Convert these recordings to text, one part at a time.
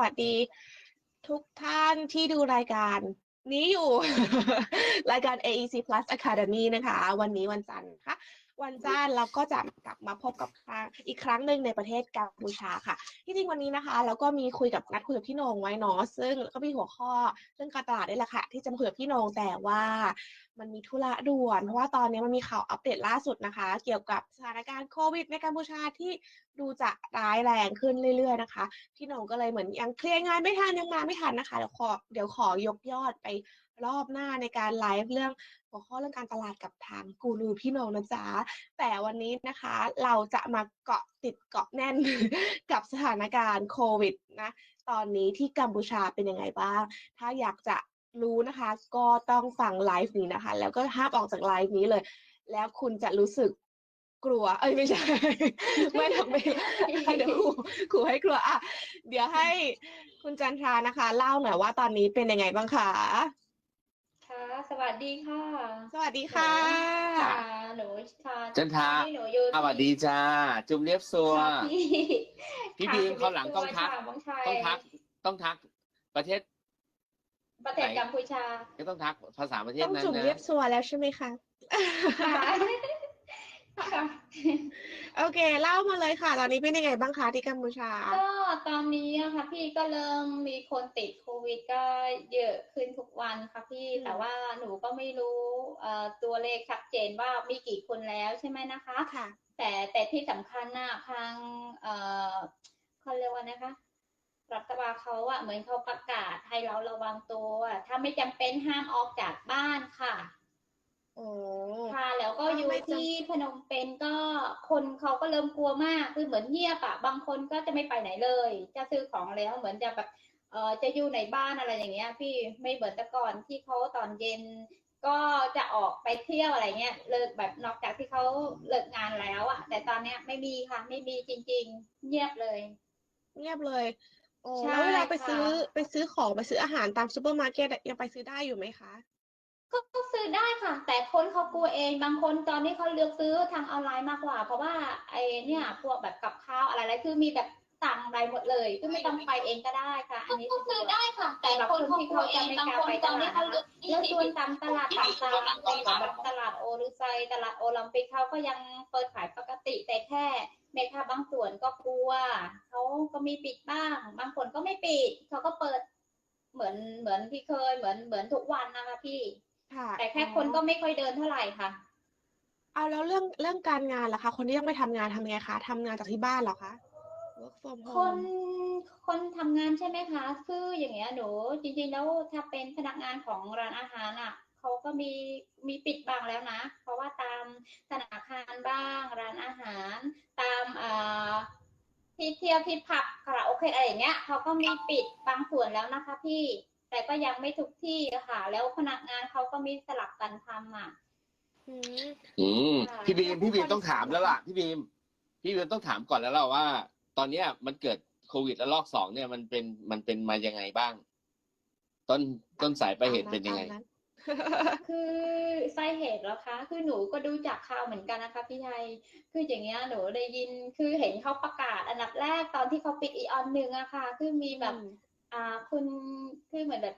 วัสดี ทุกท่านที่ดูรายการนี้อยู่ รายการ AEC Plus Academy นะคะ วันนี้วันจันทร์ค่ะ วันจันทร์เราก็จะกลับมาพบกับครั้งอีกครั้งหนึ่งในประเทศกัมพูชาค่ะ ที่จริงวันนี้นะคะ เราก็มีคุยกับนัดคุยกับพี่นงไว้เนาะซึ่งก็มีหัวข้อเรื่องการตลาดนี่แหละค่ะ ที่จะคุยกับพี่นงแต่ว่ามันมีธุระด่วน เพราะว่าตอนนี้มันมีข่าวอัปเดตล่าสุดนะคะ เกี่ยวกับสถานการณ์โควิด ในกัมพูชาที่ดูจะร้ายแรงขึ้นเรื่อยๆนะคะ พี่นงก็เลยเหมือนยังเคลียร์งานไม่ทันยังมาไม่ทันนะคะเดี๋ยวขอเดี๋ยวขอยกยอดไป รอบหน้าในการไลฟ์เรื่องหัวข้อเรื่องการตลาดกับทางกูรูพี่โนงนะจ๊ะ แต่วันนี้นะคะเราจะมาเกาะติดเกาะแน่นกับสถานการณ์โควิดนะตอนนี้ที่กัมพูชาเป็นยังไงบ้าง ถ้าอยากจะรู้นะคะ ก็ต้องฟังไลฟ์นี้นะคะ แล้วก็ห้ามออกจากไลฟ์นี้เลย แล้วคุณจะรู้สึกกลัว เอ้ยไม่ใช่ ไม่ทำไม่ให้เดี๋ยวครูครูให้กลัวอะเดี๋ยวให้คุณจันทรานะคะ เล่าหน่อยว่าตอนนี้เป็นยังไงบ้างคะค่ะ สวัสดีค่ะ สวัสดีค่ะค่ะหนูค่ะจันทราที่หนูอยู่สวัสดีจ้า จุ่มเรียบซัวค่ะพี่พี่ค่ะบีมคุณคราวหลังต้องทักค่ะน้องชายต้องทัก ต้องทัก ประเทศ ประเทศกัมพูชา ก็ต้องทักภาษาประเทศต้องนั้นจุ่มนะเรียบสัวแล้วใช่ไหมคะ ค่ะค่ะโอเค เล่ามาเลยค่ะ ตอนนี้เป็นยังไงบ้างคะที่กัมพูชา ก็ตอนนี้อะค่ะพี่ก็เริ่มมีคนติดโควิดก็เยอะขึ้นทุกวันค่ะพี่อืมแต่ว่าหนูก็ไม่รู้เอ่อตัวเลขชัดเจนว่ามีกี่คนแล้วใช่ไหมนะคะ ค่ะ แต่แต่ที่สำคัญนะทางเอ่อเขาเรียกว่านะคะ รัฐบาลเขาอะเหมือนเขาประกาศให้เราระวังตัว ถ้าไม่จำเป็นห้ามออกจากบ้านค่ะ โอ้ค่ะแล้วก็อยู่ไม่จำที่พนมเปญก็คนเขาก็เริ่มกลัวมากคือเหมือนเงียบอะบางคนก็จะไม่ไปไหนเลย จะซื้อของแล้วเหมือนจะแบบเออจะอยู่ในบ้านอะไรอย่างเงี้ย พี่ไม่เหมือนแต่ก่อนที่เขาตอนเย็นก็จะออกไปเที่ยวอะไรเงี้ยเลิกแบบนอกจากที่เขาเลิกงานแล้วอะแต่ตอนเนี้ยไม่มีค่ะ ไม่มีจริง ๆ เงียบเลย เงียบเลยโอ้ใช่แล้วเวลาไปค่ะซื้อไปซื้อของไปซื้ออาหารตามซูเปอร์มาร์เก็ตอะยังไปซื้อได้อยู่ไหมคะ ก็ก็ซื้อได้ค่ะ แต่คนเขากลัวเองบางคนตอนนี้เขาเลือกซื้อทางออนไลน์มากกว่า เพราะว่าไอเนี่ยพวกแบบกับข้าวอะไรอะไรคือมีแบบสั่งอะไรหมดเลยคือไม่ต้องไปเองก็ได้ค่ะ อันนี้ก็ซื้อได้ค่ะ แต่สำหรับคนคนเขาที่กลัวเขาเอจะงไม่บางกล้าคนไปตตอนนี้ลาดเขาเลือกแล้วส่วนตามตลาดต่างๆแบบตลาดโอริไซตลาดโอลิมปิกเขาก็ยังเปิดขายปกติแต่แค่แม่ค้าบางส่วนก็กลัวเขาก็มีปิดบ้างบางคนก็ไม่ปิดเขาก็เปิดเหมือนเหมือนที่เคยเหมือนเหมือนทุกวันนะคะพี่ ค่ะแต่แค่คนก็ไม่ค่อยเดินเท่าไหร่ค่ะ เอาแล้วเรื่องเรื่องการงานล่ะคะ คนที่ยังไม่ทำงานทำไงคะทำงานจากที่บ้านเหรอคะ work from คน home คนทำงานใช่ไหมคะ คืออย่างเงี้ยหนูจริงๆแล้วถ้าเป็นพนักงานของร้านอาหารอะเขาก็มีมีปิดบางแล้วนะ เพราะว่าตามธนาคารบ้างร้านอาหาร ตามอ่าที่เที่ยวที่ผับคาราโอเกะอะไรอย่างเงี้ยเขาก็มีปิดบางส่วนแล้วนะคะพี่ แต่ก็ยังไม่ทุกที่อะค่ะ แล้วพนักงานเขาก็มีสลับกันทำอะ อืมอืมค่ะพี่บีมพี่บีมต้องถามแล้วล่ะพี่บีมพี่บีมต้องถามก่อนแล้วล่ะว่า ตอนเนี้ยมันเกิดโควิดแล้วลอกสองเนี่ยมันเป็นมันเป็นมายังไงบ้าง ต้นต้นสายปลายเหตุเป็นยังไง ตามนั้น คือสาเหตุเหรอคะ คือหนูก็ดูจากข่าวเหมือนกันนะคะพี่ชัย คืออย่างเงี้ยหนูได้ยิน คือเห็นเขาประกาศอันดับแรกตอนที่เขาปิดอีออนหนึ่งอะค่ะ คือมีแบบ อ่าคุณคือเหมือนแบบ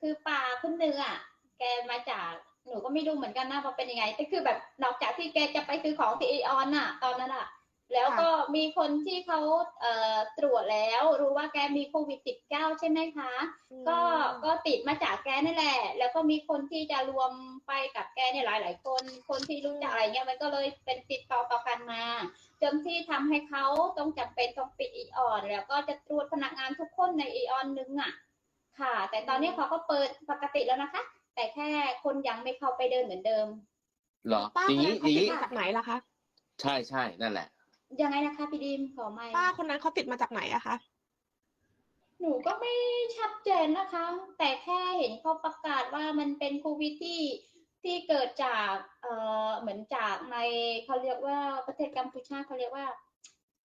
คือปลาคุณเนื้ออะแกมาจากหนูก็ไม่รู้เหมือนกันนะว่าเป็นยังไงแต่คือแบบนอกจากที่แกจะไปซื้อของที่อีออนอะตอนนั้นอะ แล้วก็มีคนที่เขาเอ่อตรวจแล้วรู้ว่าแกมีโควิด -19 ใช่ไหมคะ ก็ก็ติดมาจากแกนี่แหละ แล้วก็มีคนที่จะรวมไปกับแกเนี่ยหลาย ๆ คน คนที่รู้จักอะไรเงี้ยมันก็เลยเป็นติดต่อต่อกันมา จนที่ทำให้เขาต้องจำเป็นต้องปิดอีออน แล้วก็จะตรวจพนักงานทุกคนในอีออนนึงอะ ค่ะ แต่ตอนนี้เขาก็เปิดปกติแล้วนะคะ แต่แค่คนยังไม่เข้าไปเดินเหมือนเดิมเหรอป้าอคย่านงนั้นี้นอเขาย่างติดนี้มาจากไหนล่ะคะ ใช่ใช่นั่นแหละ ยังไงนะคะพี่ดิมขอไม่ป้าคนนั้นเขาติดมาจากไหนอะคะ หนูก็ไม่ชัดเจนนะคะ แต่แค่เห็นเขาประกาศว่ามันเป็นโควิดที่ที่เกิดจากเอ่อเหมือนจากในเขาเรียกว่าประเทศกัมพูชาเขาเรียกว่า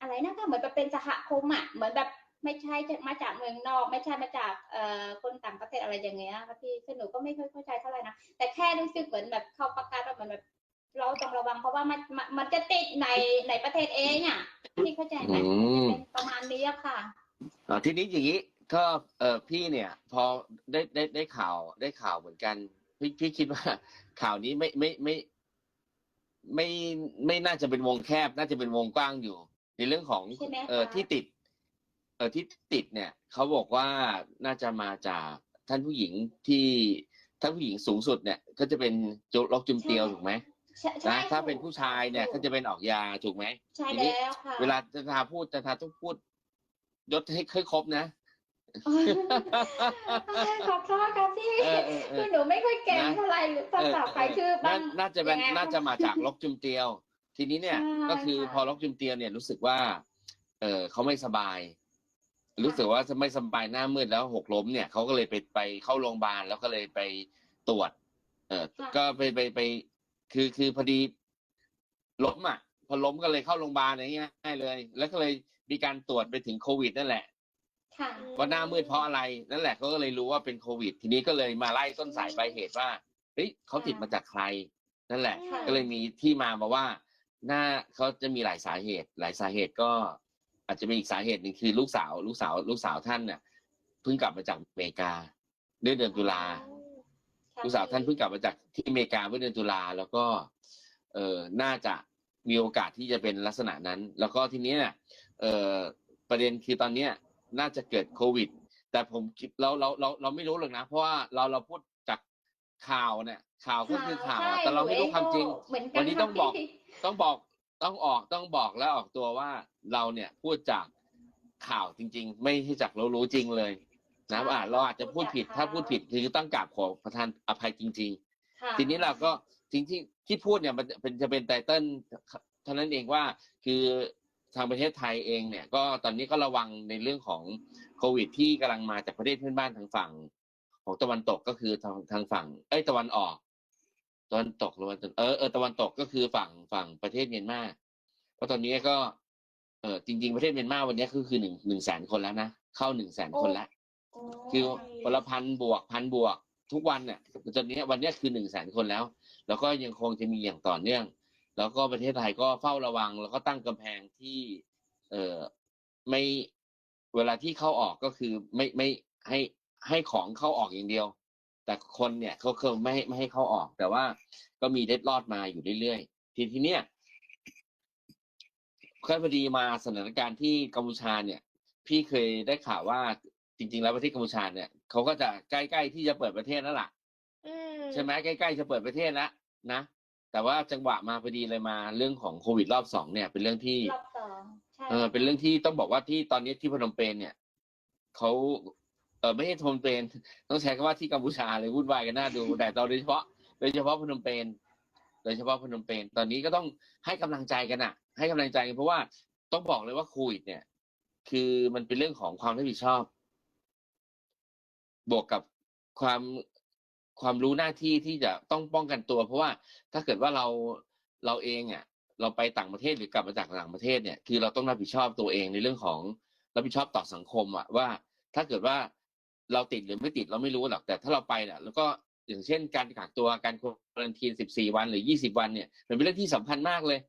อะไรนะคะเหมือนแบบเป็นสหคมอะเหมือนแบบไม่ใช่จะมาจากเมืองนอก ไม่ใช่มาจากเอ่อคนต่างประเทศอะไรอย่างเงี้ยค่ะพี่ซึ่งหนูก็ไม่ค่อยเข้าใจเท่าไหร่นะแต่แค่รู้สึกเหมือนแบบเขาประกาศว่าเหมือนแบบ เราต้องระวังเพราะว่ามันมันมันจะติดในในประเทศเองอะพี่เข้าใจไหมอืมจะเป็นประมาณนี้อะค่ะ อ่าทีนี้อย่างนี้ก็เออพี่เนี่ย พอได้ได้ได้ข่าวได้ข่าวเหมือนกันพี่พี่คิดว่า ข่าวนี้ไม่ไม่ไม่ ไม่ไม่น่าจะเป็นวงแคบ น่าจะเป็นวงกว้างอยู่ ในเรื่องของใช่ไหมคะเออที่ติด เออที่ติดเนี่ยเขาบอกว่าน่าจะมาจากท่านผู้หญิงที่ท่านผู้หญิงสูงสุดเนี่ย ก็จะเป็นจุลกจุมเตียวถูกไหม ใช่ใช่นะถ้าเป็นผู้ชายเนี่ยก็จะเป็นออกยาถูกไหมใช่ทีนี้แล้วค่ะเวลาจะทาพูดจะทาต้องพูดยศให้ให้ครบนะขอบคุณค่ะพี่เออเออเออคือหนูไม่ค่อยเก่งนะเท่าไหร่ภาษาไทยคือน่าบางน่าจะเป็นแย่น่าจะมาจากลกจุมเตียว ทีนี้เนี่ยใช่ก็คือค่ะพอลกจุมเตียวเนี่ยรู้สึกว่า เออเขาไม่สบาย รู้สึกว่าจะไม่สบายหน้ามืดแล้วหกล้มเนี่ยเขาก็เลยไปไปเข้าโรงพยาบาลแล้วก็เลยไปตรวจ เออค่ะก็ไปไปไป คือคือพอดีล้มอะ พอล้มก็เลยเข้าโรงพยาบาลอย่างเงี้ยง่ายเลย แล้วก็เลยมีการตรวจไปถึงโควิด นั่นแหละค่ะว่าหน้ามืดเพราะอะไรนั่นแหละเขาก็เลยรู้ว่าเป็นโควิด ทีนี้ก็เลยมาไล่ต้นสายปลายเหตุว่าเฮ้ยเขาติดมาจากใคร นั่นแหละ ค่ะ ก็เลยมีที่มามาว่า หน้าเขาจะมีหลายสาเหตุ หลายสาเหตุก็ อาจจะมีอีกสาเหตุหนึ่งคือลูกสาว ลูกสาว ลูกสาวท่านเนี่ยเพิ่งกลับมาจากอเมริกาเดือนเดือนตุลาค่ะ ลูกสาวท่านเพิ่งกลับมาจากที่อเมริกาเมื่อเดือนตุลาแล้วก็ เออน่าจะมีโอกาสที่จะเป็นลักษณะนั้น แล้วก็ทีนี้เนี่ยเออประเด็นคือตอนเนี้ยน่าจะเกิดโควิด แต่ผมคิดเราเราเราเราไม่รู้หรอกนะ เพราะว่าเราเราพูดจากข่าวเนี่ยข่าวก็คือข่าว แต่เราไม่รู้ความจริง วันนี้ต้องบอกต้องบอกต้องออกต้องบอกและออกตัวว่าเราเนี่ยพูดจากข่าวจริง ๆ ไม่ใช่จากเรารู้จริงเลย นะว่าเราอาจจะพูดผิดถ้าพูดผิดคือต้องกราบขอประทานอภัยจริงๆค่ะทีนี้เราก็จริงที่ที่พูดเนี่ยมันเป็นจะเป็นไตเติ้ลเท่านั้นเองว่าคือทางประเทศไทยเองเนี่ยก็ตอนนี้ก็ระวังในเรื่องของโควิด ที่กำลังมาจากประเทศเพื่อนบ้านทางฝั่ง ของตะวันตกก็คือทางทางฝั่ง เอ้ยตะวันออกตะวันตกหรือวันตกเออเออตะวันตกก็คือฝั่งฝั่งประเทศเมียนมาเพราะตอนนี้ก็เออจริง ๆประเทศเมียนมาวันนี้ก็คือหนึ่งหนึ่งแสนคนแล้วนะเข้าหนึ่งแสนคนแล้วโอ้ คือวันละพันบวกพันบวก ทุกวันเนี่ยตอนนี้วันนี้คือหนึ่งแสนคนแล้ว แล้วก็ยังคงจะมีอย่างต่อเนื่อง แล้วก็ประเทศไทยก็เฝ้าระวัง แล้วก็ตั้งกำแพงที่ เออไม่เวลาที่เข้าออกก็คือไม่ไม่ให้ให้ของเข้าออกอย่างเดียว แต่คนเนี่ยเขาเคยไม่ให้ไม่ให้เข้าออก แต่ว่าก็มีเด็ดรอดมาอยู่เรื่อยๆ ทีทีเนี้ยก็พอดีมาสถานการณ์ที่กัมพูชาเนี่ย พี่เคยได้ข่าวว่า จริง ๆ แล้วประเทศกัมพูชาเนี่ยเขาก็จะใกล้ๆที่จะเปิดประเทศแล้วล่ะอืมใช่ไหมใกล้ๆจะเปิดประเทศแล้วนะแต่ว่าจังหวะมาพอดีเลยมาเรื่องของโควิดรอบสองเนี่ย เป็นเรื่องที่รอบสองใช่เออเป็นเรื่องที่ต้องบอกว่าที่ตอนนี้ที่พนมเปญเนี่ยเขาเออไม่ใช่พนมเปญต้องใช้คำว่าที่กัมพูชาเลยวุ่นวายกันน่าดูแต่ตอนโดยเฉพาะโดยเฉพาะพนมเปญโดยเฉพาะพนมเปญตอนนี้ก็ต้องให้กำลังใจกันอะให้กำลังใจกันเพราะว่าต้องบอกเลยว่าโควิดเนี่ย คือมันเป็นเรื่องของความรับผิดชอบ บวกกับความความรู้หน้าที่ที่จะต้องป้องกันตัว เพราะว่าถ้าเกิดว่าเราเราเองอะ เราไปต่างประเทศหรือกลับมาจากต่างประเทศเนี่ยคือเราต้องรับผิดชอบตัวเองในเรื่องของรับผิดชอบต่อสังคมอะว่า ถ้าเกิดว่าเราติดหรือไม่ติดเราไม่รู้หรอกแต่ถ้าเราไปเนี่ยแล้วก็อย่างเช่น การกักตัวการควอรันทีน14 วันหรือ 20 วันเนี่ยมันเป็นเรื่องที่สำคัญมากเลย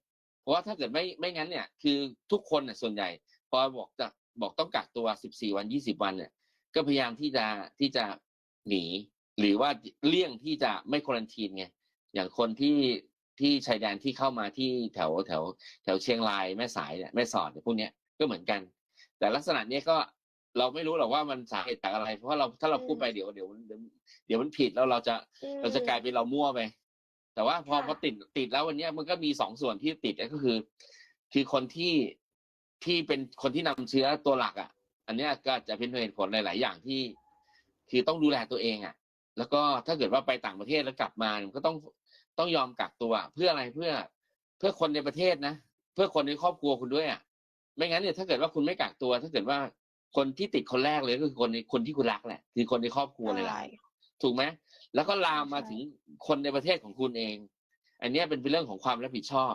เพราะว่าถ้าเกิดไม่ไม่งั้นเนี่ย คือทุกคนเนี่ยส่วนใหญ่ พอบอกจะบอกต้องกักตัว 14 วัน 20 วันเนี่ย ก็พยายามที่จะที่จะหนี หรือว่าเลี่ยงที่จะไม่ควอรันทีนไงอย่างคนที่ที่ชายแดนที่เข้ามาที่แถวแถว แถวเชียงรายแม่สายเนี่ยแม่สอดเนี่ยพวกเนี้ยก็เหมือนกัน แต่ลักษณะเนี้ยก็เราไม่รู้หรอกว่ามันสาเหตุจากอะไร เพราะว่าเราถ้าเราพูดไปเดี๋ยวเดี๋ยวเดี๋ยวเดี๋ยวมันผิดแล้วเราจะอืมเราจะกลายเป็นเรามั่วไปแต่ว่าพอค่ะพอติดติดแล้ววันเนี้ยมันก็มีสองส่วนที่ติดก็คือ คือคนที่ที่เป็นคนที่นำเชื้อตัวหลักอะ อันเนี้ยก็จะเป็นเหตุผลหลาย ๆ อย่างที่ คือต้องดูแลตัวเองอะ แล้วก็ถ้าเกิดว่าไปต่างประเทศแล้วกลับมามันก็ต้องต้องยอมกักตัวเพื่ออะไรเพื่อ เพื่อคนในประเทศนะเพื่อคนในครอบครัวคุณด้วยอะ ไม่งั้นเนี่ยถ้าเกิดว่าคุณไม่กักตัว ถ้าเกิดว่าคนที่ติดคนแรกเลยก็คือคนในคนที่คุณรักแหละ คือคนในครอบครัวเลยแหละใช่ถูกไหมแล้วก็ลามมาใช่ถึงคนในประเทศของคุณเอง อันเนี้ยเป็นเรื่องของความรับผิดชอบ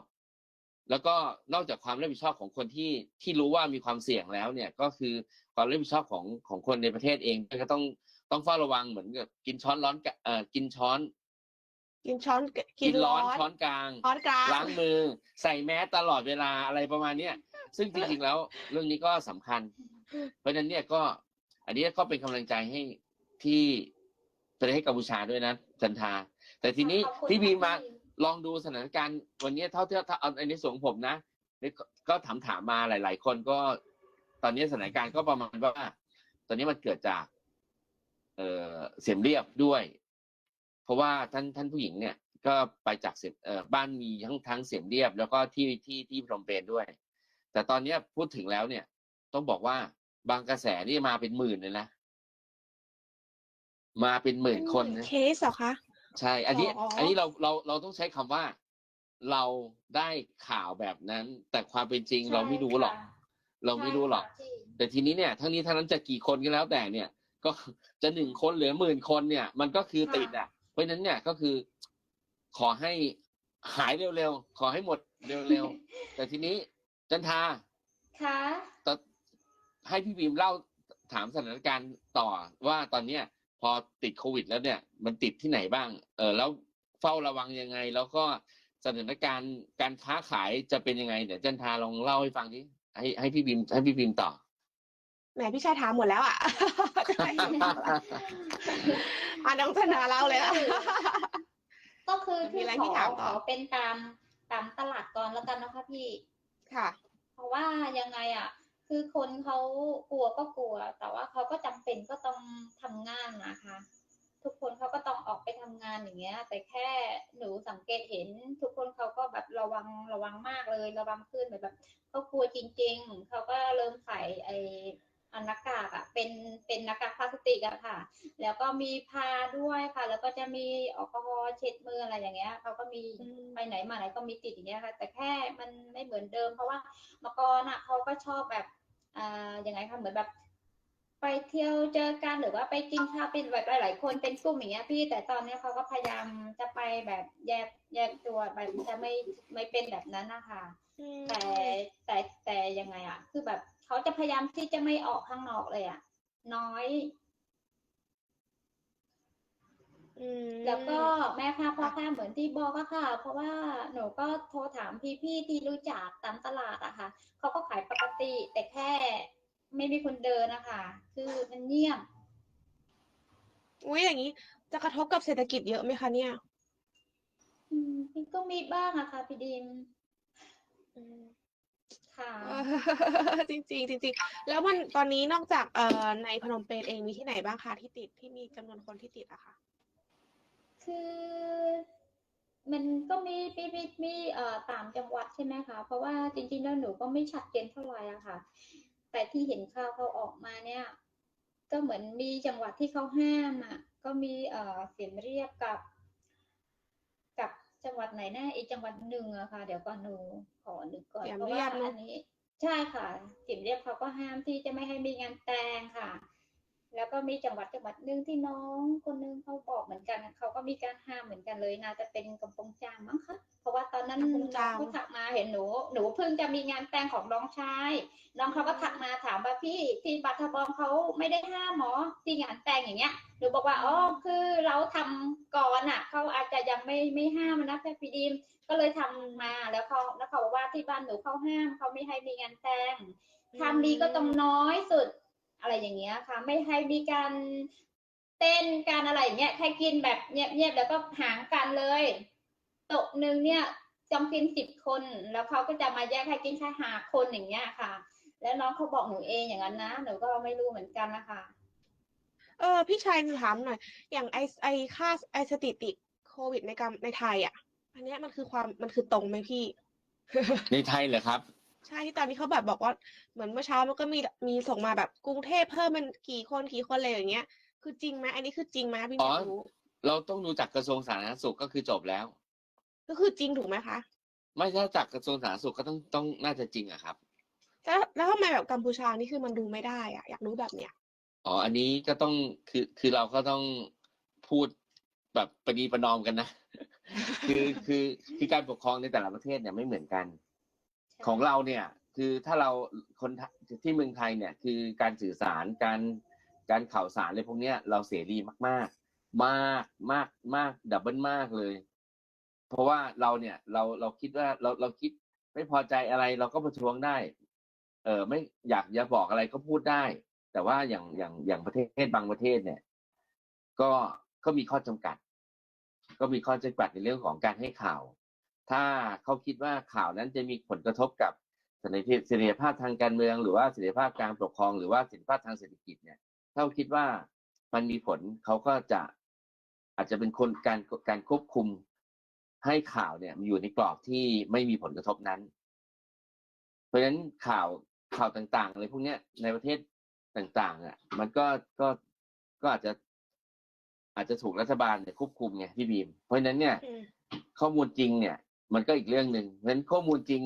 แล้วก็นอกจากความรับผิดชอบของคนที่ที่รู้ว่ามีความเสี่ยงแล้วเนี่ยก็คือความรับผิดชอบของของคนในประเทศเองก็ต้องต้องเฝ้าระวังเหมือนกับกินช้อนร้อนกะเอ่อกินช้อน กินช้อนกินร้อนช้อนกลางช้อนกลางล้างมือ ใส่แมสตลอดเวลาอะไรประมาณเนี้ยซึ่งจริงๆแล้วเรื่องนี้ก็สำคัญ เพราะฉะนั้นเนี่ยก็ อันนี้ก็เป็นกำลังใจให้ที่ประเทศกัมพูชาด้วยนะจันทา แต่ทีนี้ขอบคุณพี่บีมาพี่ ลองดูสถานการณ์วันนี้เท่าที่าเอาในส่วนของผมนะนี่ก็ถามถามมาหลาย ๆ คนก็ตอนนี้สถานการณ์ก็ประมาณว่า ตอนนี้มันเกิดจาก เอ่อเสียมเรียบด้วย เพราะว่าท่านท่านผู้หญิงเนี่ย ก็ไปจากเสียเอ่อบ้านมีทั้งทั้งเสียมเรียบ แล้วก็ที่ที่ที่พรมเปญด้วย แต่ตอนเนี้ยพูดถึงแล้วเนี่ย ต้องบอกว่าบางกระแสนี่มาเป็นหมื่นเลยนะมาเป็นหมื่นคนนะเคสเหรอคะ ใช่ อันนี้อ๋ออั อันนี้เราเราเราต้องใช้คำว่า เราได้ข่าวแบบนั้น แต่ความเป็นจริงเราไม่รู้หรอกใช่ค่ะเราไม่รู้หรอก ใช่ค่ะแต่ทีนี้เนี่ยทั้งนี้ทั้งนั้นจะกี่คนก็แล้วแต่เนี่ย ก็จะหนึ่งคนหรือหมื่นคนเนี่ย มันก็คือติดอะ เพราะฉะนั้นเนี่ยก็คือ ขอให้หายเร็วๆ ขอให้หมดเร็วๆ แต่ทีนี้จันทาค่ะตให้พี่บีมเล่าถามสถานการณ์ต่อว่าตอนเนี้ย พอติดโควิด แล้วเนี่ยมันติดที่ไหนบ้าง เออแล้วเฝ้าระวังยังไง แล้วก็สถานการณ์การค้าขายจะเป็นยังไงเดี๋ยวจันทาลองเล่าให้ฟังดิให้ให้พี่บีมให้พี่บีมต่อแหมพี่ชายถามหมดแล้วอะจะให้ยังไงล่ะอะน้องธนาเล่าเลยอะก็คือมีที่อะไรขที่อถามขต่ออเป็นตามตามตลาดก่อนแล้วกันนะคะพี่ค่ะ เพราะว่ายังไงอะ คือคนเขากลัวก็กลัว แต่ว่าเขาก็จำเป็นก็ต้องทำงานนะคะ ทุกคนเขาก็ต้องออกไปทำงานอย่างเงี้ย แต่แค่หนูสังเกตเห็น ทุกคนเขาก็แบบระวังระวังมากเลย ระวังขึ้นแบบแบบเขากลัวจริง ๆเขาก็เริ่มใส่ไออันหน้ากากอะเป็นเป็นหน้ากากพลาสติกอะค่ะ แล้วก็มีพาด้วยค่ะ แล้วก็จะมีแอลกอฮอล์เช็ดมืออะไรอย่างเงี้ยเขาก็มีไปไหนมาไหนก็มีติดอย่างเงี้ยค่ะ แต่แค่มันไม่เหมือนเดิม เพราะว่าเมื่อก่อนอะเขาก็ชอบแบบ อ่ายังไงคะเหมือนแบบ ไปเที่ยวเจอกันหรือว่าไปกินข้าวเป็นแบบหลายๆคนเป็นกลุ่มอย่างเงี้ยพี่แต่ตอนนี้เขาก็พยายามจะไปแบบแยกแยกตัวแบบจะไม่ไม่เป็นแบบนั้นนะคะแต่แต่แต่ยังไงอะ คือแบบเขาจะพยายามที่จะไม่ออกข้างนอกเลยอะ น้อย อืม แล้วก็แม่ค้าพ่อค้าเหมือนที่บอกก็ค่ะ เพราะว่าหนูก็โทรถามพี่ๆที่รู้จักตามตลาดอะค่ะเขาก็ขายปกติแต่แค่ไม่มีคนเดินนะคะคือมันเงียบอุ้ยอย่างนี้ จะกระทบกับเศรษฐกิจเยอะไหมคะเนี่ย อืมมันก็มีบ้างอะค่ะพี่ดิมอืมค่ะเออจริงจริงๆจริงๆแล้วมันตอนนี้นอกจากเอ่อในพนมเปญเองมีที่ไหนบ้างคะที่ติดที่มีจำนวนคนที่ติดอะคะ คือมันก็มีมีมีมีเอ่อตามจังหวัดใช่ไหมคะ เพราะว่าจริงๆแล้วหนูก็ไม่ชัดเจนเท่าไหร่อะค่ะ แต่ที่เห็นข่าวเขาออกมาเนี่ย ก็เหมือนมีจังหวัดที่เขาห้ามอะ ก็มีเอ่อเสียมเรียบกับ กับจังหวัดไหนนะอีกจังหวัดหนึ่งอะค่ะ เดี๋ยวก่อนหนูขอนึกก่อนเสียมเพราะเรีว่ายบเนอะอันนี้ ใช่ค่ะเสียมเรียบเขาก็ห้ามที่จะไม่ให้มีงานแต่งค่ะ แล้วก็มีจังหวัดจังหวัดหนึ่งที่น้องคนนึงเขาบอกเหมือนกันเขาก็มีการห้ามเหมือนกันเลยน่าจะเป็นกำปงจามมั้งคะเพราะว่าตอนนั้นกำปน้งองจามเขาถักมาเห็นหนูหนูเพิ่งจะมีงานแต่งของน้องชายน้องเขาก็ทักมาถามว่าพี่ที่บัตรทบองเขาไม่ได้ห้ามหมอที่งานแต่งอย่างเงี้ยหนูบอกว่าอ๋อคือเราทำก่อนอะเขาอาจจะยังไม่ไม่ห้ามนะพี่ดีมก็เลยทำมาแล้วเขาแล้วเขาบอกว่าที่บ้านหนูเขาห้ามเขาไม่ให้มีงานแต่งทำดีก็ต้องน้อยสุด อะไรอย่างเงี้ยค่ะ ไม่ให้มีการเต้นการอะไรอย่างเงี้ยแค่กินแบบเงียบๆแล้วก็หางกันเลยโต๊ะหนึ่งเนี่ยจำกินสิบคน แล้วเขาก็จะมาแยกให้กินแค่หาคนอย่างเงี้ยค่ะ แล้วน้องเขาบอกหนูเองอย่างนั้นนะหนูก็ไม่รู้เหมือนกันนะคะเออพี่ชายหนูถามหน่อย อย่างไอไอค่าไอสถิติโควิดในกรรมในไทยอะ อันเนี้ยมันคือความมันคือตรงไหมพี่ ในไทยเหรอครับ ใช่ที่ตอนนี้เขาแบบบอกว่าเหมือนเมื่อเช้ามันก็มีมีส่งมาแบบกรุงเทพเพิ่มมันกี่คนกี่คนอะไรอย่างเงี้ย คือจริงไหมอันนี้คือจริงไหมพี่อ๋ออยากรู้ เราต้องดูจากกระทรวงสาธารณสุขก็คือจบแล้ว ก็คือจริงถูกไหมคะไม่ถ้าจากกระทรวงสาธารณสุขก็ต้องต้องน่าจะจริงอะครับ แล้วแล้วทำไมแบบกัมพูชานี่คือมันดูไม่ได้อะอยากรู้แบบเนี้ยอ๋อ อันนี้ก็ต้องคือคือเราก็ต้องพูดแบบประนีประนอมกันนะ คือคือคือการปกครองในแต่ละประเทศเนี่ยไม่เหมือนกัน ของเราเนี่ย คือถ้าเราคนที่เมืองไทยเนี่ย คือการสื่อสารการการข่าวสารอะไรพวกเนี้ย เราเสรีมาก ๆ มากมากมากดับเบิลมากเลย เพราะว่าเราเนี่ย เราเราคิดว่าเราเราคิดไม่พอใจอะไรเราก็ประท้วงได้ เอออไม่อยากจะบอกอะไรก็พูดได้ แต่ว่าอย่างอย่างอย่างประเทศบางประเทศเนี่ย ก็ก็มีข้อจำกัด ก็มีข้อจำกัดในเรื่องของการให้ข่าว ถ้าเขาคิดว่าข่าวนั้นจะมีผลกระทบกับเสรีภาพเสรีภาพทางการเมือง หรือว่าเสรีภาพการปกครองหรือว่าเสรีภาพทางเศรษฐกิจเนี่ยถ้าเขาคิดว่ามันมีผลเขาก็จะอาจจะเป็นคนการการควบคุมให้ข่าวเนี่ยมันอยู่ในกรอบที่ไม่มีผลกระทบนั้น เพราะฉะนั้นข่าวข่าวต่างๆอะไรพวกเนี้ยในประเทศต่างๆอะ มันก็ก็ก็อาจจะอาจจะถูกรัฐบาลเนี่ยควบคุมไงพี่บีม เพราะฉะนั้นเนี่ยอืมข้อมูลจริงเนี่ย มันก็อีกเรื่องหนึ่งเพราะฉะนั้นข้อมูลจริง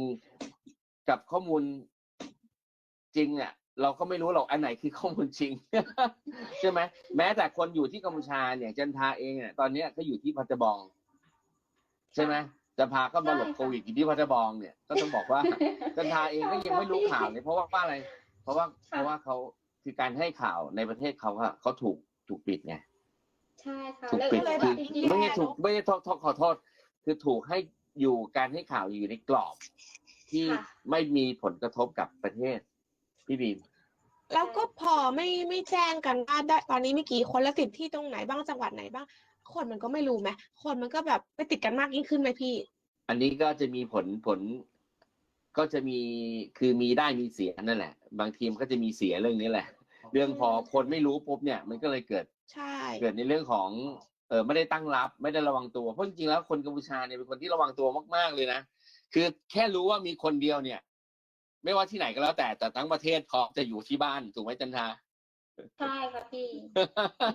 กับข้อมูลจริงเนี่ยเราก็ไม่รู้หรอกอันไหนคือข้อมูลจริง ใช่ไหมแม้แต่คนอยู่ที่กัมพูชาเนี่ยจันทาเองเนี่ยตอนเนี้ยก็อยู่ที่พัทบอง ใช่ไหมจะพาก็มาหลบใช่ค่ะโควิดอยู่ที่พัทบองเนี่ยก็ต้องบอกว่าจันทาเองก็ยังไม่รู้ข่าวเลยเพราะว่าว่าอะไร เพราะว่าเพราะว่าเขาคือการให้ข่าวในประเทศเขาอะเขาถูกถูกปิดไงใช่ค่ะถูกแล้วปิดเลยคืแบอบจริงไม่ใช่ๆถูกไม่ใช่โทษโทษขอโทษคือถูกให้ อยู่การให้ข่าวอยู่ในกรอบ ที่ค่ะ ไม่มีผลกระทบกับประเทศ พี่บีม แล้วก็พอไม่ไม่แจ้งกันว่าได้ตอนนี้มีกี่คนแล้วติดที่ตรงไหนบ้างจังหวัดไหนบ้าง คนมันก็ไม่รู้ไหมคนมันก็แบบไปติดกันมากยิ่งขึ้นไหมพี่ อันนี้ก็จะมีผลผล ก็จะมีคือมีได้มีเสียนั่นแหละ บางทีมนก็จะมีเสียเรื่องนี้แหละ เรื่องพอคนไม่รู้ปุ๊บเนี่ย มันก็เลยเกิดใช่ เกิดในเรื่องของเออไม่ได้ตั้งรับไม่ได้ระวังตัวเพราะจริงๆแล้วคนกัมพูชาเนี่ยเป็นคนที่ระวังตัวมากๆเลยนะคือแค่รู้ว่ามีคนเดียวเนี่ย ไม่ว่าที่ไหนก็แล้วแต่แต่ทั้งประเทศเขาจะอยู่ที่บ้านถูกไหมจันทาใช่ค่ะพี่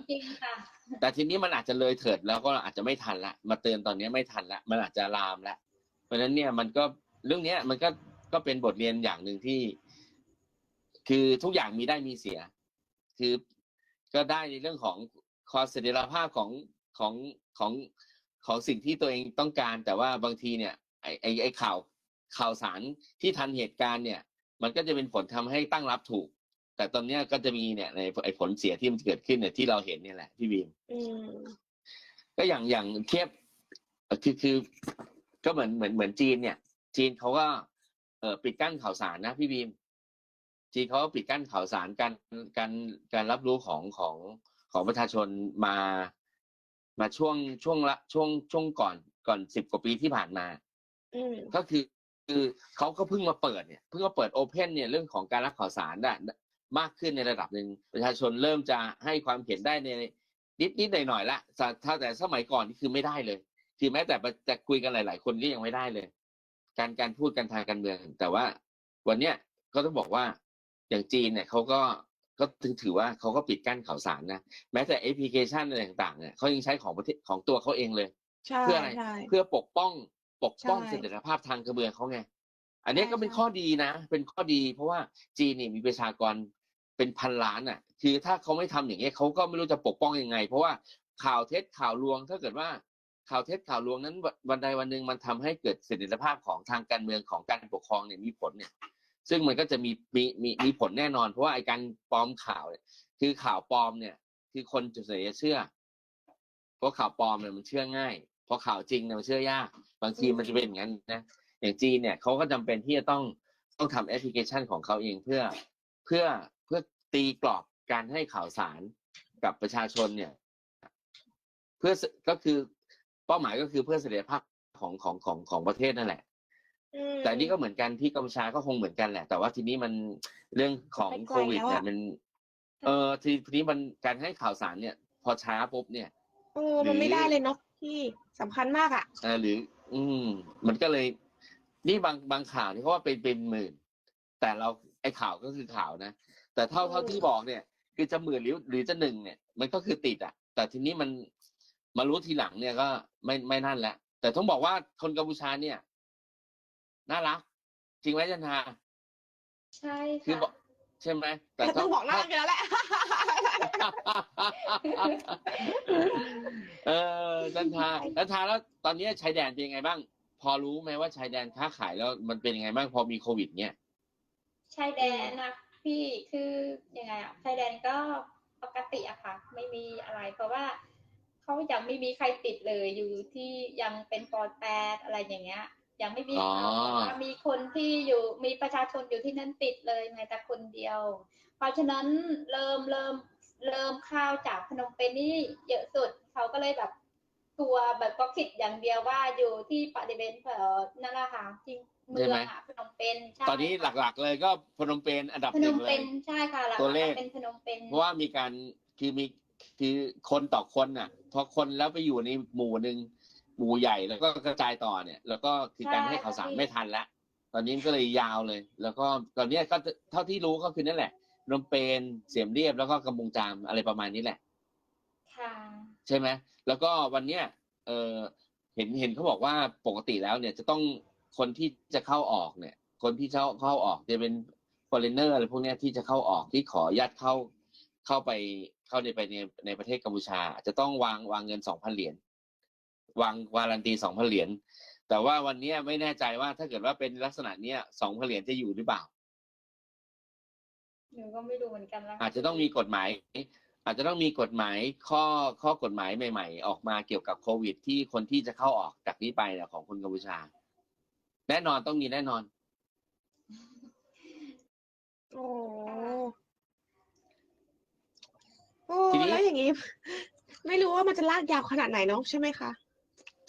จริงๆค่ะ แต่ทีนี้มันอาจจะเลยเถิดแล้วก็อาจจะไม่ทันละมาเตือนตอนนี้ไม่ทันละมันอาจจะลามละเพราะฉะนั้นเนี่ยมันก็เรื่องเนี้ยมันก็ก็เป็นบทเรียนอย่างหนึ่งที่ คือทุกอย่างมีได้มีเสีย คือก็ได้ในเรื่องของคอเสถียรภาพของ ของของของสิ่งที่ตัวเองต้องการ แต่ว่าบางทีเนี่ยไอไอไอข่าวข่าวสารที่ทันเหตุการณ์เนี่ย มันก็จะเป็นผลทำให้ตั้งรับถูก แต่ตอนเนี้ยก็จะมีเนี่ยในไอผลเสียที่มันเกิดขึ้นเนี่ยที่เราเห็นเนี่ยแหละพี่บีมอืมก็อย่างอย่างเทียบเอ่อคือคือ ก็เหมือนเหมือนเหมือนจีนเนี่ย จีนเขาก็เอ่อปิดกั้นข่าวสารนะพี่บีมจีนเขาก็ปิดกั้นข่าวสารการการการรับรู้ของของของประชาชนมา มาช่วงช่วงละช่วงช่วงก่อนก่อนสิบกว่าปีที่ผ่านมาอืมก็คือ คือเขาก็เพิ่งมาเปิดเนี่ยเพิ่งมาเปิดโอเพนเนี่ยเรื่องของการรับข่าวสารได้มากขึ้นในระดับหนึ่งประชาชนเริ่มจะให้ความเห็นได้ในนิดนิดหน่อยหน่อยๆละแต่ถ้าแต่สมัยก่อนนี่คือไม่ได้เลย คือแม้แต่จะคุยกันหลาย ๆ คนก็ยังไม่ได้เลย การการพูดกันทางการเมือง แต่ว่าวันเนี้ยก็ต้องบอกว่าอย่างจีนเนี่ยเขาก็ ก็ถือถือว่าเขาก็ปิดกั้นข่าวสารนะแม้แต่แอปพลิเคชันอะไรต่างๆเนี่ยเขายังใช้ของประเทศของตัวเขาเองเลยใช่เพื่ออะไรใช่เพื่อปกป้องปกป้องใช่เสถียรภาพทางการเมืองเขาไง อันนี้ใช่ก็เป็นใช่ข้อดีนะ เป็นข้อดี เพราะว่าจีนนี่มีประชากรเป็นพันล้านอะ คือถ้าเขาไม่ทำอย่างนี้ยเขาก็ไม่รู้จะปกป้องยังไง เพราะว่าข่าวเท็จข่าวลวงถ้าเกิดว่าข่าวเท็จข่าวลวงนั้นวันวันใดวันหนึ่งมันทำให้เกิดเสถียรภาพของทางการเมืองของการปกครองเนี่ยมีผลเนี่ย ซึ่งมันก็จะมีมีมีมีผลแน่นอน เพราะว่าไอ้การปลอมข่าวเนี่ย คือข่าวปลอมเนี่ย คือคนจะเสียเชื่อ เพราะข่าวปลอมเนี่ยมันเชื่อง่ายเพราะข่าวจริงเนี่ยมันเชื่อยาก บางทีมันจะเป็นอย่างนั้นนะ อย่างจีนเนี่ยเขาก็จำเป็นที่จะต้องต้องทำแอปพลิเคชันของเขาเองเพื่อเพื่อเพื่อตีกรอบการให้ข่าวสารกับประชาชนเนี่ย เพื่อก็คือเป้าหมายก็คือเพื่อเสถียรภาพของของของของประเทศนั่นแหละ แต่นี่ก็เหมือนกันที่กัมพูชาก็คงเหมือนกันแหละ แต่ว่าทีนี้มันเรื่องของไปไกโคลวิดแล้วเนี่ยอะมัน เออทีทีนี้มันการให้ข่าวสารเนี่ย พอช้าปุ๊บเนี่ยเออมันไม่หรือได้เลยเนาะพี่สำคัญมากอะเออหรือ อืม มันก็เลย นี่บางบางข่าวนี่เขาว่าเป็นเป็นหมื่น แต่เราไอ้ข่าวก็คือข่าวนะแต่เท่าอืมเท่าที่บอกเนี่ย คือจะหมื่นหรือหรือจะหนึ่งเนี่ย มันก็คือติดอะ แต่ทีนี้มันมารู้ทีหลังเนี่ยก็ไม่ไม่นั่นแหละแต่ต้องบอกว่าคนกัมพูชาเนี่ย น่ารัก จริงไหมจันทาใช่คือค่ะบอกใช่ไหมแต่แต่ต้องบอกหน้ากันแล้วแหละ เออจันทาจันทาแล้วตอนนี้ชายแดนเป็นยังไงบ้าง พอรู้ไหมว่าชายแดนค้าขายแล้วมันเป็นยังไงบ้างพอมีโควิด เนี่ยชายแดนนะพี่คือยังไงอะชายแดนก็ปกติอะค่ะ ไม่มีอะไรเพราะว่าเขายังไม่มีใครติดเลยอยู่ที่ยังเป็นปอดแปดอะไรอย่างเงี้ย ยังไม่มีอ๋อข่าวว่ามีคนที่อยู่มีประชาชนอยู่ที่นั่นติดเลยไงแต่คนเดียว เพราะฉะนั้นเริ่มเริ่มเริ่มข้าวจากพนมเปญนี่เยอะสุดเขาก็เลยแบบตัวแบบก็คิดอย่างเดียวว่าอยู่ที่ปฏิเวณเออนั่นแหละค่ะที่เมืองอะพนมเปญใช่ตอนนี้หลักๆเลยก็พนมเปญอันดับพหนนึ่งมเลเปยญใช่ค่ะหลักตัวเลขๆเป็นพนมเปญเพราะว่ามีการคือมีคือคนต่อคนน่ะพอคนแล้วไปอยู่ในหมู่หนึ่ง หมู่ใหญ่แล้วก็กระจายต่อเนี่ย แล้วก็คือการให้ข่าวสารไม่ทันแล้วตอนนี้มันก็เลยยาวเลย แล้วก็ตอนเนี้ยก็เท่าที่รู้ก็คือนั่นแหละพนมเปญเสียมเรียบแล้วก็กำมงจามอะไรประมาณนี้แหละ ค่ะ ใช่ไหมแล้วก็วันเนี้ยเออเห็นเห็นเขาบอกว่าปกติแล้วเนี่ยจะต้องคนที่จะเข้าออกเนี่ย คนที่เข้าเข้าออกจะเป็น foreigner อะไรพวกเนี้ยที่จะเข้าออกที่ขออนุญาตเข้าเข้าไปเข้าในไปในในประเทศกัมพูชา จะต้องวางวางเงินสองพันเหรียญ วางวารันตีสองพันเหรียญแต่ว่าวันเนี้ยไม่แน่ใจว่าถ้าเกิดว่าเป็นลักษณะเนี้ยสองพันเหรียญจะอยู่หรือเปล่าหนูก็ไม่รู้เหมือนกันแล้วอาจจะต้องมีกฎหมาย อาจจะต้องมีกฎหมายข้อข้อกฎหมายใหม่ ๆ ออกมาเกี่ยวกับโควิด ที่คนที่จะเข้าออกจากนี้ไปเนี่ยของคนกัมพูชา แน่นอนต้องมีแน่นอน โอ้โอ้ทีนี้ แล้วอย่างนี้ ไม่รู้ว่ามันจะลากยาวขนาดไหนเนาะใช่ไหมคะ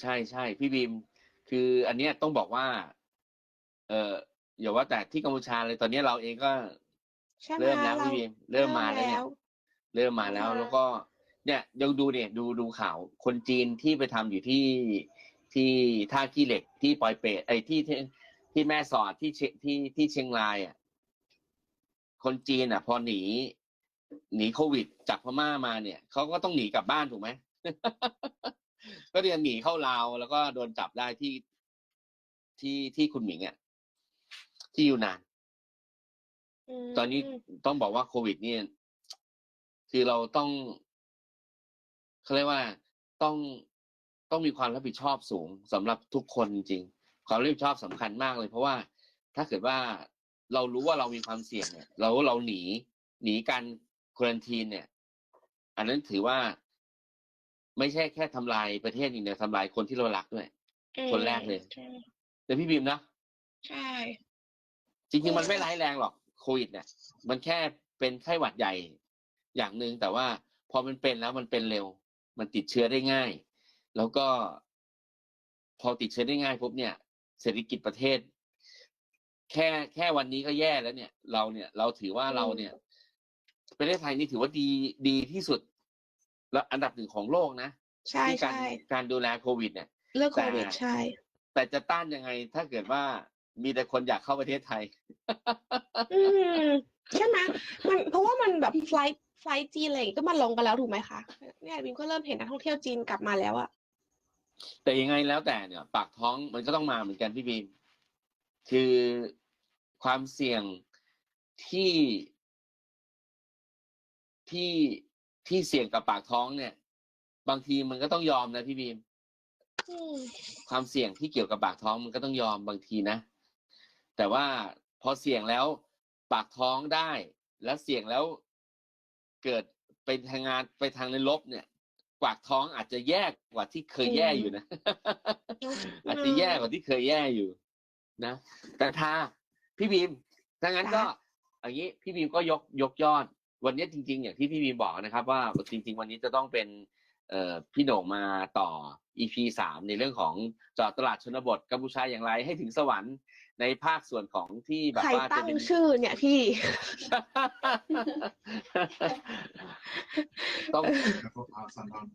ใช่ใช่พี่บีม คืออันเนี้ยต้องบอกว่า เอออย่าว่าแต่ที่กัมพูชาเลยตอนนี้เราเองก็ใช่ไหมเริ่มแล้วเราพี่บีมเริ่มมาแล้วเนี่ย เริ่มมาแล้วอ่าแล้วก็ เนี่ยยังดูเนี่ยดูดูข่าว คนจีนที่ไปทำอยู่ที่ที่ท่าขี้เหล็กที่ปอยเปตไอ้ที่ที่ที่แม่สอดที่เชที่ที่เชียงรายอะคนจีนอะ พอหนี หนีโควิดจากพม่ามาเนี่ยเขาก็ต้องหนีกลับบ้านถูกไหม ก็เรียนหนีเข้าลาวแล้วก็โดนจับได้ที่ที่ที่คุณหมิงอะที่อยู่นานมตอนนี้ต้องบอกว่าโควิดเนี่ย คือเราต้องเขาเรียกว่าต้องต้องมีความรับผิดชอบสูงสำหรับทุกคนจริงๆความรับผิดชอบสำคัญมากเลย เพราะว่าถ้าเกิดว่าเรารู้ว่าเรามีความเสี่ยงเนี่ยเราเราหนีหนีการควอนตีนเนี่ย อันนั้นถือว่า ไม่ใช่แค่ทำลายประเทศอย่างเดียวทำลายคนที่เรารักด้วยอืมคนแรกเลยใช่แต่พี่บีมนะใช่ จริงๆมันไม่ร้ายแรงหรอกโควิดเนี่ย มันแค่เป็นไข้หวัดใหญ่ อย่างหนึ่งแต่ว่าพอมันเป็นแล้วมันเป็นเร็ว มันติดเชื้อได้ง่าย แล้วก็ พอติดเชื้อได้ง่ายปุ๊บเนี่ย เศรษฐกิจประเทศ แค่แค่วันนี้ก็แย่แล้วเนี่ย เราเนี่ย เราถือว่าเราเนี่ยประเทศไทยนี่ถือว่าดีดีที่สุด และอันดับหนึ่งของโลกนะใช่ที่การใช่การดูแลโควิดเนี่ย เรื่องโควิดแต่ ใช่ แต่จะต้านยังไงถ้าเกิดว่ามีแต่คนอยากเข้าประเทศไทย อืมใช่ไหมมันเพราะว่ามันแบบไฟล์ไฟล์จีนอะไรอย่างงี้ก็มาลงกันแล้วถูกไหมคะเนี่ยบิมก็เริ่มเห็นนักท่องเที่ยวจีนกลับมาแล้วอะแต่ยังไงแล้วแต่เนี่ย ปากท้องมันก็ต้องมาเหมือนกันพี่บีมคือความเสี่ยงที่ที่ ที่เสี่ยงกับปากท้องเนี่ย บางทีมันก็ต้องยอมนะพี่บีม อืมความเสี่ยงที่เกี่ยวกับปากท้องมันก็ต้องยอมบางทีนะ แต่ว่าพอเสี่ยงแล้วปากท้องได้ แล้วเสี่ยงแล้วเกิดไปทางงานไปทางในลบเนี่ยปากท้องอาจจะแย่กว่าที่เคยแย่อยู่นะ อาจจะแย่กว่าที่เคยแย่อยู่ นะแต่ถ้าพี่บีมถ้างั้นก็อย่างนี้พี่บีมก็ยกยกยอด วันนี้จริง ๆ อย่างที่พี่บีมบอกนะครับ ว่าจริง ๆ วันนี้จะต้องเป็นเอ่อพี่โหน่งมาต่อ EP สามในเรื่องของเจอดตลาดชนบทกัมพูชาอย่างไรให้ถึงสวรรค์ในภาคส่วนของที่แบบใครว่าตั้จะงเป็นชื่อเนี่ยพี่ ต้องแล้วก็พาซันดอน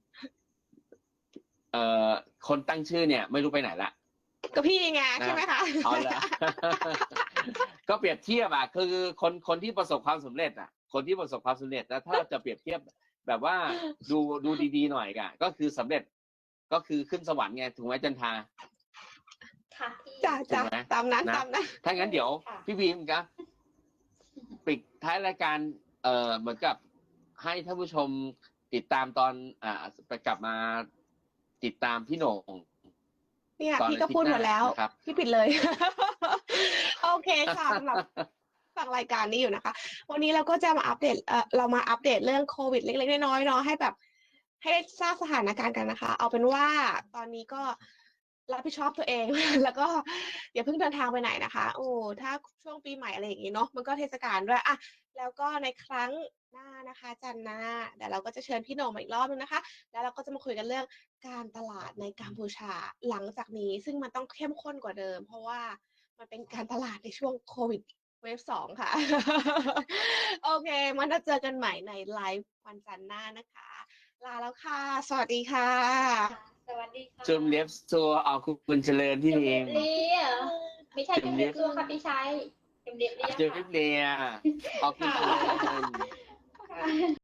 เอ่อคนตั้งชื่อเนี่ย ไม่รู้ไปไหนละก็พี่ไงนะใช่ไหมคะเอาละก็เปรียบเทียบอะคือคนคนที่ประสบความสำเร็จอะ คนที่ประสบความสำเร็จนะถ้าจะเปรียบเทียบแบบว่าดูดูดีๆหน่อยกะก็คือสำเร็จก็คือขึ้นสวรรค์ไงถูกไหมจันทาค่ะพี่จ้าจ้าถูกไหมตามนั้นนะตามนั้นถ้างั้นเดี๋ยวค่ะพี่บีมครับปิดท้ายรายการเอ่อเหมือนกับให้ท่านผู้ชมติดตามตอนอ่าไปกลับมาติดตามพี่โหน่งเนี่ยตอนพี่ก็พูดหมดแล้วอาทิตย์หน้านะครับพี่ปิดเลย โอเคค่ะสำหรับ ฟังรายการนี้อยู่นะคะ วันนี้เราก็จะมาอัปเดตเอ่อเรามาอัปเดตเรื่องโควิดเล็กๆน้อยๆเนาะให้แบบ ให้ทราบสถานการณ์กันนะคะ เอาเป็นว่าตอนนี้ก็รับผิดชอบตัวเอง แล้วก็อย่าเพิ่งเดินทางไปไหนนะคะ โอ้ถ้าช่วงปีใหม่อะไรอย่างงี้เนาะมันก็เทศกาลด้วยอะแล้วก็ในครั้งหน้านะคะ จันนาเดี๋ยวเราก็จะเชิญพี่โหน่งมาอีกรอบนึงนะคะ แล้วเราก็จะมาคุยกันเรื่องการตลาดในกัมพูชาหลังจากนี้ ซึ่งมันต้องเข้มข้นกว่าเดิม เพราะว่ามันเป็นการตลาดในช่วงโควิด เวฟสองค่ะ โอเค มันจะเจอกันใหม่ในไลฟ์วันจันทร์หน้านะคะ ลาแล้วค่ะ สวัสดีค่ะ สวัสดีค่ะจุมเล็บตัวเอาคุณเจริญที่จุ่มเอเล็งบเลียไม่ใช่จุ่มเล็บตัวค่ะพี่ชัยจุ่มเล็บเลียจุมเล็บค่ะ เลียเอาคุณเจริญค่ะ